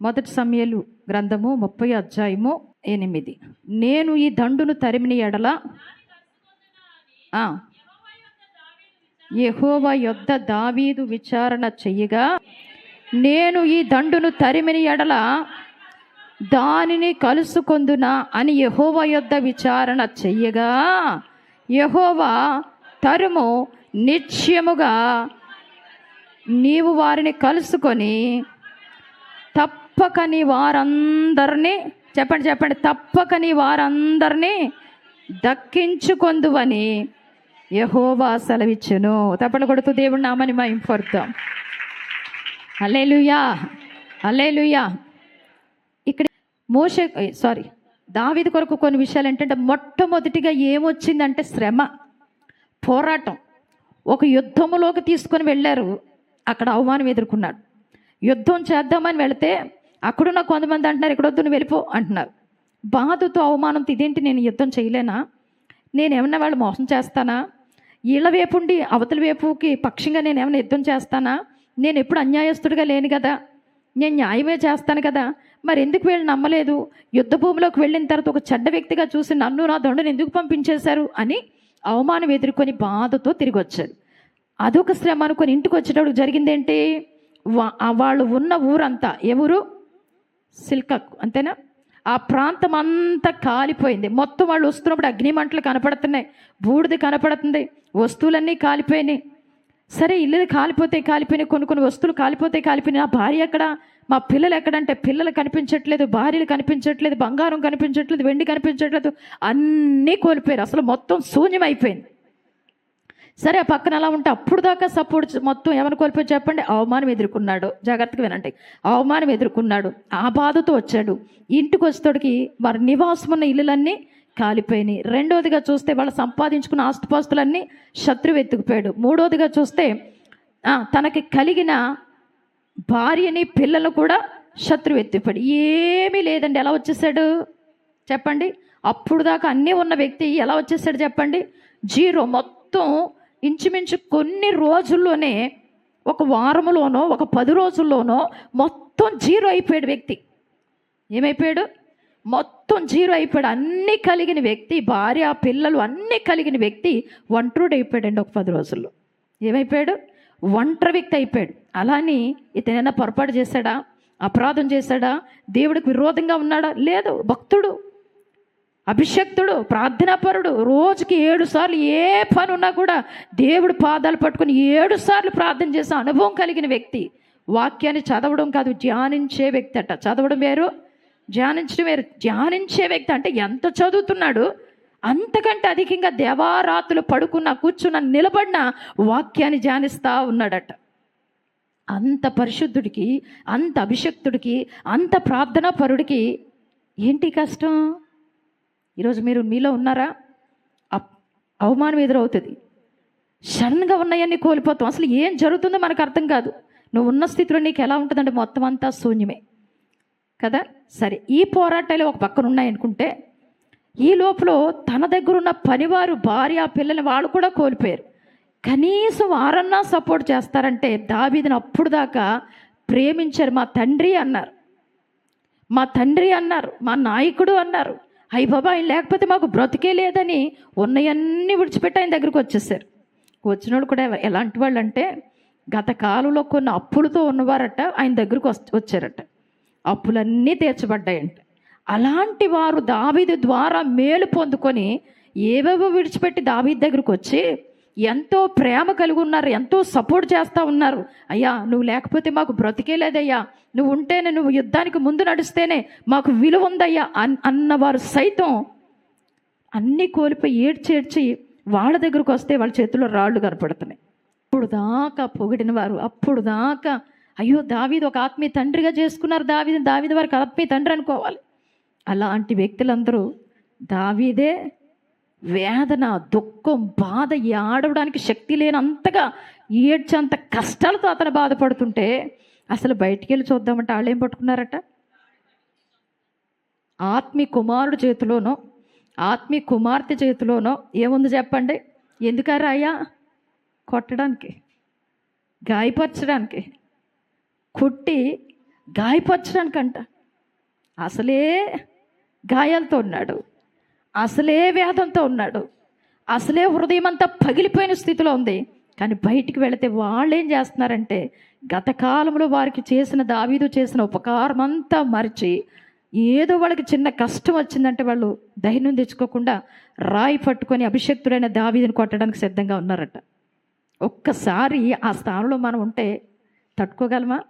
మొదటి సమయలు గ్రంథము ముప్పై అధ్యాయము ఎనిమిది. నేను ఈ దండును తరిమిని ఎడల యహోవ యెహోవా యొద్ద దావీదు విచారణ చెయ్యగా నేను ఈ దండును తరిమిని ఎడల దానిని కలుసుకొందునా అని యహోవ యొద్ద విచారణ చెయ్యగా యెహోవా తరుము నిశ్చయముగా నీవు వారిని కలుసుకొని తప్పకని వారందరినీ చెప్పండి చెప్పండి తప్పకని వారందరినీ దక్కించుకొందువని యహోవా సెలవిచ్చును. తప్పని కొడుతూ దేవుడు నామని మహింపడతాం అల్లేలుయా అల్లేలుయా ఇక్కడ మోస సారీ దావిది కొరకు కొన్ని విషయాలు ఏంటంటే మొట్టమొదటిగా ఏమొచ్చిందంటే శ్రమ పోరాటం. ఒక యుద్ధములోకి తీసుకొని వెళ్ళారు. అక్కడ అవమానం ఎదుర్కొన్నాడు. యుద్ధం చేద్దామని వెళితే అక్కడున్న కొంతమంది అంటున్నారు ఇక్కడొద్దు నువ్వు వెళ్ళిపో అంటున్నారు. బాధతో అవమానంతో ఇదేంటి నేను యుద్ధం చేయలేనా? నేను ఏమన్నా వాళ్ళు మోసం చేస్తానా? వీళ్ళ వైపుండి అవతల వైపుకి పక్షంగా నేను ఏమైనా యుద్ధం చేస్తానా? నేను ఎప్పుడు అన్యాయస్తుడిగా లేను కదా? నేను న్యాయమే చేస్తాను కదా? మరి ఎందుకు వీళ్ళు నమ్మలేదు? యుద్ధ భూమిలోకి వెళ్ళిన తర్వాత ఒక చెడ్డ వ్యక్తిగా చూసి నన్ను నా దొండను ఎందుకు పంపించేశారు? అని అవమానం ఎదుర్కొని బాధతో తిరిగి వచ్చారు అదొక శ్రమ అనుకొని ఇంటికి వచ్చేటప్పుడు జరిగిందేంటి? వా- వాళ్ళు ఉన్న ఊరంతా ఎవరు సిల్కక్ అంతేనా? ఆ ప్రాంతం అంతా కాలిపోయింది. మొత్తం వాళ్ళు వస్తున్నప్పుడు అగ్నిమంటలు కనపడుతున్నాయి. బూడిద కనపడుతుంది. వస్తువులన్నీ కాలిపోయినాయి. సరే ఇల్లు కాలిపోతే కాలిపోయినాయి. కొన్ని కొన్ని వస్తువులు కాలిపోతే కాలిపోయినాయి. నా భార్య ఎక్కడ? మా పిల్లలు ఎక్కడంటే పిల్లలు కనిపించట్లేదు భార్యలు కనిపించట్లేదు బంగారం కనిపించట్లేదు వెండి కనిపించట్లేదు. అన్నీ కోల్పోయారు. అసలు మొత్తం శూన్యం అయిపోయింది సరే ఆ పక్కన అలా ఉంటే అప్పుడు దాకా సపోర్ట్ మొత్తం ఏమని కోల్పోయి చెప్పండి? అవమానం ఎదుర్కొన్నాడు. జాగ్రత్తగా వినండి. అవమానం ఎదుర్కొన్నాడు. ఆ బాధతో వచ్చాడు. ఇంటికి వచ్చేటోడికి వారి నివాసం ఉన్న ఇల్లులన్నీ కాలిపోయినాయి. రెండోదిగా చూస్తే వాళ్ళు సంపాదించుకున్న ఆస్తుపాస్తులన్నీ శత్రువు ఎత్తుకుపోయాడు మూడోదిగా చూస్తే తనకి కలిగిన భార్యని పిల్లలు కూడా శత్రువు ఎత్తిపోయాడు ఏమీ లేదండి. ఎలా వచ్చేసాడు? చెప్పండి. అప్పుడు దాకా అన్నీ ఉన్న వ్యక్తి ఎలా వచ్చేసాడు చెప్పండి? జీరో మొత్తం ఇంచుమించు కొన్ని రోజుల్లోనే ఒక వారములోనో ఒక పది రోజుల్లోనో మొత్తం జీరో అయిపోయాడు వ్యక్తి. ఏమైపోయాడు? మొత్తం జీరో అయిపోయాడు. అన్నీ కలిగిన వ్యక్తి భార్య పిల్లలు అన్నీ కలిగిన వ్యక్తి ఒంటరుడు అయిపోయాడండి ఒక పది రోజుల్లో. ఏమైపోయాడు? ఒంటరి వ్యక్తి అయిపోయాడు. అలాని ఇతనైనా పొరపాటు చేశాడా? అపరాధం చేశాడా? దేవుడికి విరోధంగా ఉన్నాడా? లేదు. భక్తుడు. అభిషక్తుడు ప్రార్థనాపరుడు రోజుకి ఏడు సార్లు ఏ పని ఉన్నా కూడా దేవుడు పాదాలు పట్టుకుని ఏడు సార్లు ప్రార్థన చేసే అనుభవం కలిగిన వ్యక్తి. వాక్యాన్ని చదవడం కాదు ధ్యానించే వ్యక్తి అట. చదవడం వేరు ధ్యానించడం వేరు. ధ్యానించే వ్యక్తి అంటే ఎంత చదువుతున్నాడు అంతకంటే అధికంగా దేవారాతులు పడుకున్న కూర్చున్న నిలబడిన వాక్యాన్ని ధ్యానిస్తా ఉన్నాడట. అంత పరిశుద్ధుడికి అంత అభిషక్తుడికి అంత ప్రార్థనా పరుడికి ఏంటి కష్టం? ఈరోజు మీరు మీలో ఉన్నారా? అప్- అవమానం ఎదురవుతుంది. సడన్గా ఉన్నాయన్నీ కోల్పోతాం. అసలు ఏం జరుగుతుందో మనకు అర్థం కాదు. నువ్వు ఉన్న స్థితిలో నీకు ఎలా ఉంటుందంటే మొత్తం అంతా శూన్యమే. కదా? సరే ఈ పోరాటాలు ఒక పక్కన ఉన్నాయనుకుంటే ఈ లోపల తన దగ్గర ఉన్న పనివారు భార్య పిల్లల్ని వాళ్ళు కూడా కోల్పోయారు. కనీసం వారన్నా సపోర్ట్ చేస్తారంటే దాబీదిని అప్పుడు దాకా ప్రేమించారు మా తండ్రి అన్నారు. మా తండ్రి అన్నారు మా నాయకుడు అన్నారు. అయ్యి బాబా ఆయన లేకపోతే మాకు బ్రతికే లేదని ఉన్నయన్నీ విడిచిపెట్టి ఆయన దగ్గరికి వచ్చేసారు. వచ్చిన వాళ్ళు కూడా ఎలాంటి వాళ్ళు అంటే గత కాలంలో కొన్ని అప్పులతో ఉన్నవారట ఆయన దగ్గరకు వచ్చారట. అప్పులన్నీ తీర్చబడ్డాయంట. అలాంటి వారు దావీదు ద్వారా మేలు పొందుకొని ఏవేవో విడిచిపెట్టి దావీదు దగ్గరకు వచ్చి ఎంతో ప్రేమ కలిగి ఉన్నారు ఎంతో సపోర్ట్ చేస్తూ ఉన్నారు. అయ్యా నువ్వు లేకపోతే మాకు బ్రతికే లేదయ్యా. నువ్వు ఉంటేనే నువ్వు యుద్ధానికి ముందు నడిస్తేనే మాకు విలువ ఉందయ్యా అన్ అన్నవారు సైతం అన్నీ కోల్పోయి ఏడ్చి ఏడ్చి వాళ్ళ దగ్గరకు వస్తే వాళ్ళ చేతిలో రాళ్ళు కనపడుతున్నాయి. అప్పుడు దాకా పొగిడిన వారు అప్పుడు దాకా అయ్యో దావీది ఒక ఆత్మీయ తండ్రిగా చేసుకున్నారు దావీది దావీది వారికి ఆత్మీయ తండ్రి అనుకోవాలి. అలాంటి వ్యక్తులందరూ దావీదే వేదన దుఃఖం బాధ ఏడవడానికి శక్తి లేనంతగా ఏడ్చేంత కష్టాలతో అతను బాధపడుతుంటే అసలు బయటికి వెళ్ళి చూద్దామంటే వాళ్ళు ఏం పట్టుకున్నారట? ఆత్మీ కుమారుడు చేతిలోనో ఆత్మీ కుమార్తె చేతిలోనో ఏముంది చెప్పండి? ఎందుకారా అయ్యా కొట్టడానికి గాయపరచడానికి కుట్టి గాయపరచడానికంట. అసలే గాయాలతో ఉన్నాడు. అసలే వేదంతో ఉన్నాడు. అసలే హృదయం అంతా పగిలిపోయిన స్థితిలో ఉంది. కానీ బయటికి వెళితే వాళ్ళు ఏం చేస్తున్నారంటే గత కాలంలో వారికి చేసిన దావీదు చేసిన ఉపకారం అంతా మరిచి ఏదో వాళ్ళకి చిన్న కష్టం వచ్చిందంటే వాళ్ళు ధైర్యం తెచ్చుకోకుండా రాయి పట్టుకొని అభిషక్తుడైన దావీదుని కొట్టడానికి సిద్ధంగా ఉన్నారట. ఒక్కసారి ఆ స్థానంలో మనం ఉంటే తట్టుకోగలమా?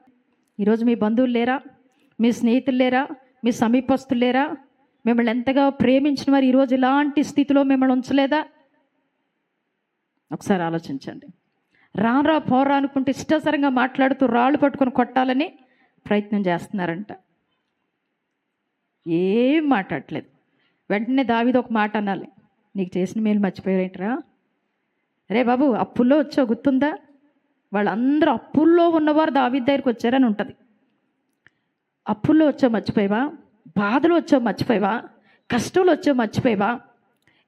ఈరోజు మీ బంధువులు లేరా? మీ స్నేహితులు లేరా? మీ సమీపస్తులు లేరా? మిమ్మల్ని ఎంతగా ప్రేమించిన వారు ఈరోజు ఇలాంటి స్థితిలో మిమ్మల్ని ఉంచలేదా? ఒకసారి ఆలోచించండి. రారా పోరా అనుకుంటే ఇష్టసరంగా మాట్లాడుతూ రాళ్ళు పట్టుకొని కొట్టాలని ప్రయత్నం చేస్తున్నారంట. ఏం మాట్లాడట్లేదు. వెంటనే దావిది ఒక మాట అనాలి. నీకు చేసిన మేలు మర్చిపోయారేంట్రా? రే బాబు అప్పుల్లో వచ్చో గుర్తుందా? వాళ్ళందరూ అప్పుల్లో ఉన్నవారు దావిద దగ్గరికి వచ్చారని ఉంటుంది. అప్పుల్లో వచ్చో మర్చిపోయావా? బాధలు వచ్చో మర్చిపోయావా? కష్టాలు వచ్చో మర్చిపోయావా?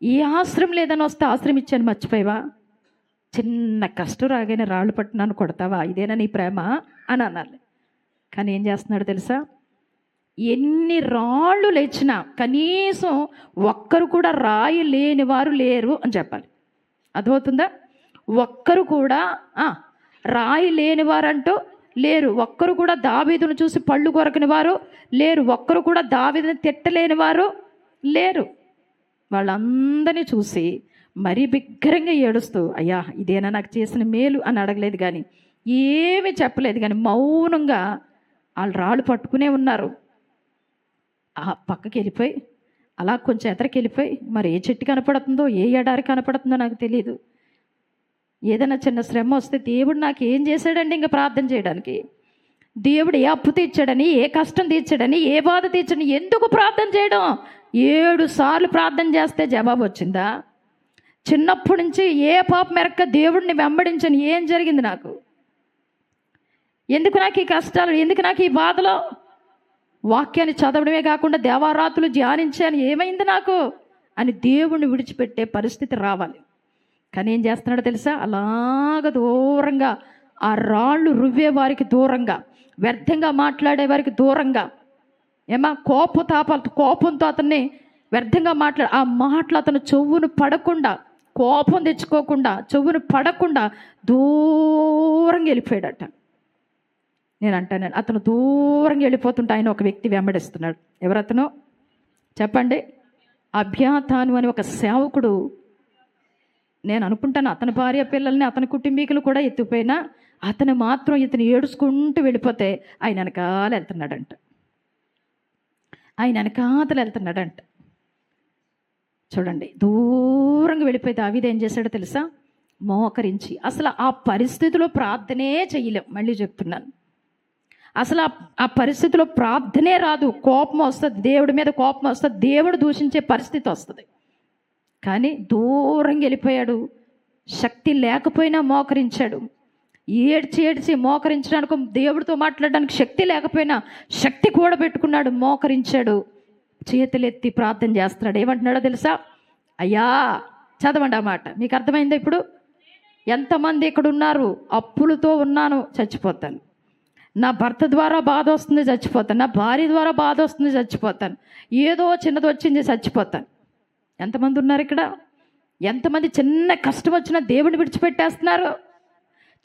ఏ ఆశ్రయం లేదని వస్తే ఆశ్రయం ఇచ్చాను మర్చిపోయావా? చిన్న కష్టం రాగానే రాళ్ళు పట్టినాను కొడతావా? ఇదేనా నీ ప్రేమ? అని అనాలి. కానీ ఏం చేస్తున్నాడు తెలుసా? ఎన్ని రాళ్ళు లేచినా కనీసం ఒక్కరు కూడా రాయి లేని వారు లేరు అని చెప్పాలి. అర్థమవుతుందా? ఒక్కరు కూడా రాయి లేని వారంటూ లేరు. ఒక్కరు కూడా దావీదును చూసి పళ్ళు కొరకని వారు లేరు. ఒక్కరు కూడా దావీదుని తిట్టలేని వారు లేరు. వాళ్ళందరినీ చూసి మరీ బిగ్గరంగా ఏడుస్తూ అయ్యా ఇదేనా నాకు చేసిన మేలు? అని అడగలేదు కానీ ఏమీ చెప్పలేదు కానీ మౌనంగా వాళ్ళు రాళ్ళు పట్టుకునే ఉన్నారు. ఆ పక్కకి వెళ్ళిపోయి అలా కొంచెం ఎదరికి వెళ్ళిపోయి మరి ఏ చెట్టు కనపడుతుందో ఏ ఎడారి కనపడుతుందో నాకు తెలియదు ఏదైనా చిన్న శ్రమ వస్తే దేవుడు నాకు ఏం చేశాడండి ఇంకా ప్రార్థన చేయడానికి? దేవుడు ఏ అప్పు తీర్చాడని ఏ కష్టం తీర్చాడని ఏ బాధ తీర్చడని ఎందుకు ప్రార్థన చేయడం? ఏడు సార్లు ప్రార్థన చేస్తే జవాబు వచ్చిందా? చిన్నప్పటి నుంచి ఏ పాప మెరక్క దేవుడిని వెంబడించని ఏం జరిగింది నాకు? ఎందుకు నాకు ఈ కష్టాలు ఎందుకు నాకు ఈ బాధలో? వాక్యాన్ని చదవడమే కాకుండా దేవారాతులు ధ్యానించాను ఏమైంది నాకు? అని దేవుణ్ణి విడిచిపెట్టే పరిస్థితి రావాలి. కానీ ఏం చేస్తున్నాడో తెలుసా? అలాగ దూరంగా ఆ రాళ్ళు రువ్వే వారికి దూరంగా వ్యర్థంగా మాట్లాడే వారికి దూరంగా ఏమా? కోప తాపాలతో కోపంతో అతన్ని వ్యర్థంగా మాట్లాడు ఆ మాటలు అతను చెవును పడకుండా కోపం తెచ్చుకోకుండా చెవును పడకుండా దూరంగా వెళ్ళిపోయాడట. నేను అంటాను అతను దూరంగా వెళ్ళిపోతుంటే ఆయన ఒక వ్యక్తి వెంబడిస్తున్నాడు. ఎవరతను చెప్పండి. అభ్యాతాను అని ఒక సేవకుడు నేను అనుకుంటాను అతని భార్య పిల్లల్ని అతని కుటుంబీకులు కూడా ఎత్తుకుపోయినా అతను మాత్రం ఇతను ఏడుచుకుంటూ వెళ్ళిపోతే ఆయన వెనకాల వెళ్తున్నాడంట. ఆయన వెనకాతలు వెళ్తున్నాడంట. చూడండి దూరంగా వెళ్ళిపోయి దావీది ఏం చేశాడో తెలుసా? మోకరించి అసలు ఆ పరిస్థితిలో ప్రార్థనే చెయ్యలేం మళ్ళీ చెప్తున్నాను. అసలు ఆ- ఆ పరిస్థితిలో ప్రార్థనే రాదు కోపం వస్తుంది దేవుడి మీద కోపం వస్తుంది దేవుడు దూషించే పరిస్థితి వస్తుంది. కానీ దూరంగా వెళ్ళిపోయాడు. శక్తి లేకపోయినా మోకరించాడు. ఏడ్చి ఏడ్చి మోకరించడానికి దేవుడితో మాట్లాడడానికి శక్తి లేకపోయినా శక్తి కూడా పెట్టుకున్నాడు మోకరించాడు. చేతులెత్తి ప్రార్థన చేస్తున్నాడు. ఏమంటున్నాడో తెలుసా? అయ్యా చదవండి ఆ మాట. మీకు అర్థమైందా ఇప్పుడు? ఎంతమంది ఇక్కడ ఉన్నారు? అప్పులతో ఉన్నాను చచ్చిపోతాను. నా భర్త ద్వారా బాధ వస్తుంది చచ్చిపోతాను. నా భార్య ద్వారా బాధ వస్తుంది చచ్చిపోతాను. ఏదో చిన్నది వచ్చింది చచ్చిపోతాను. ఎంతమంది ఉన్నారు ఇక్కడ? ఎంతమంది చిన్న కష్టం వచ్చినా దేవుడిని విడిచిపెట్టేస్తున్నారు?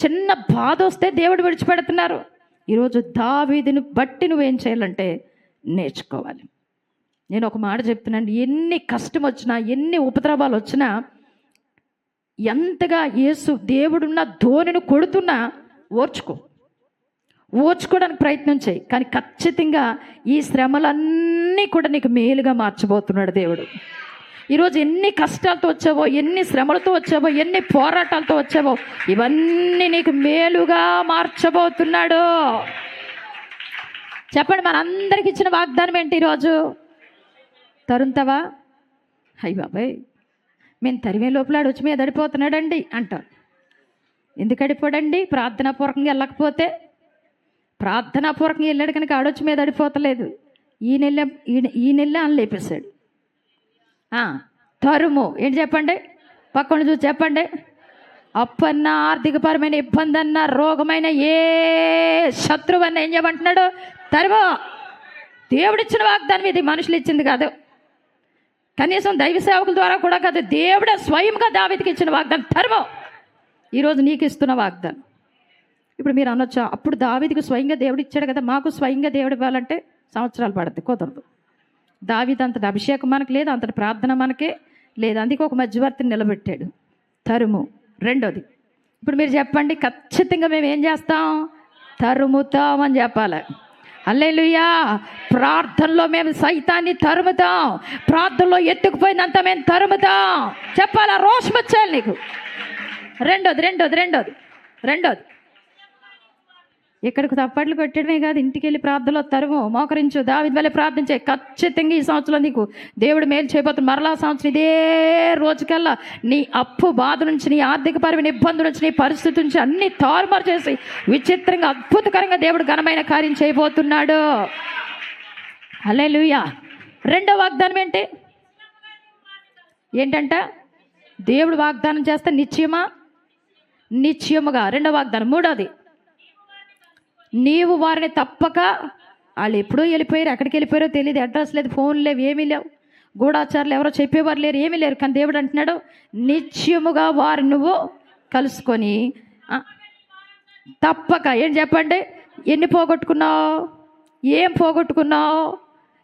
చిన్న బాధ వస్తే దేవుడు విడిచిపెడుతున్నారు. ఈరోజు దావీదిని బట్టి నువ్వేం చేయాలంటే నేర్చుకోవాలి. నేను ఒక మాట చెప్తున్నాను. ఎన్ని కష్టం వచ్చినా ఎన్ని ఉపద్రవాలు వచ్చినా ఎంతగా యేసు దేవుడున్న ధోనిని కొడుతున్నా ఓర్చుకో. ఓర్చుకోవడానికి ప్రయత్నం చేయి. కానీ ఖచ్చితంగా ఈ శ్రమలన్నీ కూడా నీకు మేలుగా మార్చబోతున్నాడు దేవుడు. ఈరోజు ఎన్ని కష్టాలతో వచ్చావో ఎన్ని శ్రమలతో వచ్చావో ఎన్ని పోరాటాలతో వచ్చావో ఇవన్నీ నీకు మేలుగా మార్చబోతున్నాడు. చెప్పండి మనందరికి ఇచ్చిన వాగ్దానం ఏంటి ఈరోజు తరుంతవా? అయ్యి బాబాయ్ మేము తరిమే లోపల వచ్చి మీద అడిపోతున్నాడండి అంటారు. ఎందుకు అడిపోడండి? ప్రార్థనాపూర్వకంగా వెళ్ళకపోతే? ప్రార్థనాపూర్వకంగా వెళ్ళాడు కనుక ఆడొచ్చి మీద అడిపోతలేదు. ఈ నెల ఈ- నెల అని లేపేశాడు తరుము. ఏంటి చెప్పండి? పక్కన చూసి చెప్పండి. అప్పన్న ఆర్థికపరమైన ఇబ్బంది అన్న రోగమైన ఏ శత్రువు అన్న ఏం చేయమంటున్నాడు? తరుము. దేవుడిచ్చిన వాగ్దానం ఇది. మనుషులు ఇచ్చింది కాదు. కనీసం దైవ సేవకుల ద్వారా కూడా కాదు. దేవుడే స్వయంగా దావితికి ఇచ్చిన వాగ్దానం. తరుమో. ఈరోజు నీకు ఇస్తున్న వాగ్దానం. ఇప్పుడు మీరు అనొచ్చా? అప్పుడు దావిదికి స్వయంగా దేవుడు ఇచ్చాడు కదా. మాకు స్వయంగా దేవుడు ఇవ్వాలంటే సంవత్సరాలు పడుతుంది కుదరదు. దావిది అంతటి అభిషేకం మనకు లేదు అంతటి ప్రార్థన మనకే లేదు. అందుకే ఒక మధ్యవర్తిని నిలబెట్టాడు. తరుము రెండోది. ఇప్పుడు మీరు చెప్పండి ఖచ్చితంగా మేము ఏం చేస్తాం? తరుముతాం అని చెప్పాలి. అల్లెలుయా ప్రార్థనలో మేము సైతాన్ని తరుముతాం. ప్రార్థనలో ఎత్తుకుపోయినంత మేము తరుముతాం. చెప్పాలా? రోషం వచ్చాలి నీకు. రెండోది రెండోది రెండోది రెండోది. ఇక్కడికి తప్పట్లు కొట్టడమే కాదు ఇంటికి వెళ్ళి ప్రార్థనలో తరువు మోకరించు దావిది వల్ల ప్రార్థించే ఖచ్చితంగా ఈ సంవత్సరం నీకు దేవుడు మేలు చేయబోతుంది మరలా సంవత్సరం ఇదే రోజుకల్లా నీ అప్పు బాధ నుంచి నీ ఆర్థిక పరమైన ఇబ్బందుల నుంచి నీ పరిస్థితి నుంచి అన్ని తారుమారు చేసి విచిత్రంగా అద్భుతకరంగా దేవుడు ఘనమైన కార్యం చేయబోతున్నాడు. అలే రెండో వాగ్దానం ఏంటి? ఏంటంట? దేవుడు వాగ్దానం చేస్తే నిశ్చయమా? నిశ్చయముగా. రెండో వాగ్దానం. మూడోది నీవు వారిని తప్పక వాళ్ళు ఎప్పుడో వెళ్ళిపోయారు ఎక్కడికి వెళ్ళిపోయారో తెలియదు అడ్రస్ లేదు ఫోన్ లేవు ఏమీ లేవు. గూఢాచారులు ఎవరో చెప్పేవారు లేరు ఏమీ లేరు కానీ దేవుడు అంటున్నాడు నిత్యముగా వారు నువ్వు కలుసుకొని తప్పక. ఏం చెప్పండి? ఎన్ని పోగొట్టుకున్నావు? ఏం పోగొట్టుకున్నావు?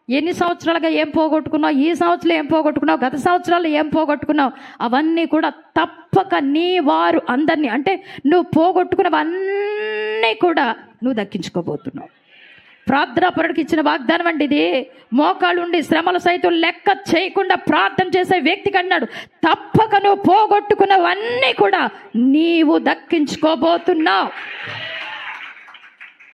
ఎన్ని సంవత్సరాలుగా ఏం పోగొట్టుకున్నావు? ఈ సంవత్సరం ఏం పోగొట్టుకున్నావు? గత సంవత్సరాలు ఏం పోగొట్టుకున్నావు? అవన్నీ కూడా తప్పక నీ వారు అందరినీ అంటే నువ్వు పోగొట్టుకున్నవన్నీ కూడా నువ్వు దక్కించుకోబోతున్నావు. ప్రార్థనాపరుడికి ఇచ్చిన వాగ్దానం అండి ఇది. మోకాలు ఉండి శ్రమలు సైతం లెక్క చేయకుండా ప్రార్థన చేసే వ్యక్తికి అన్నాడు తప్పక నువ్వు పోగొట్టుకున్నవన్నీ కూడా నీవు దక్కించుకోబోతున్నావు.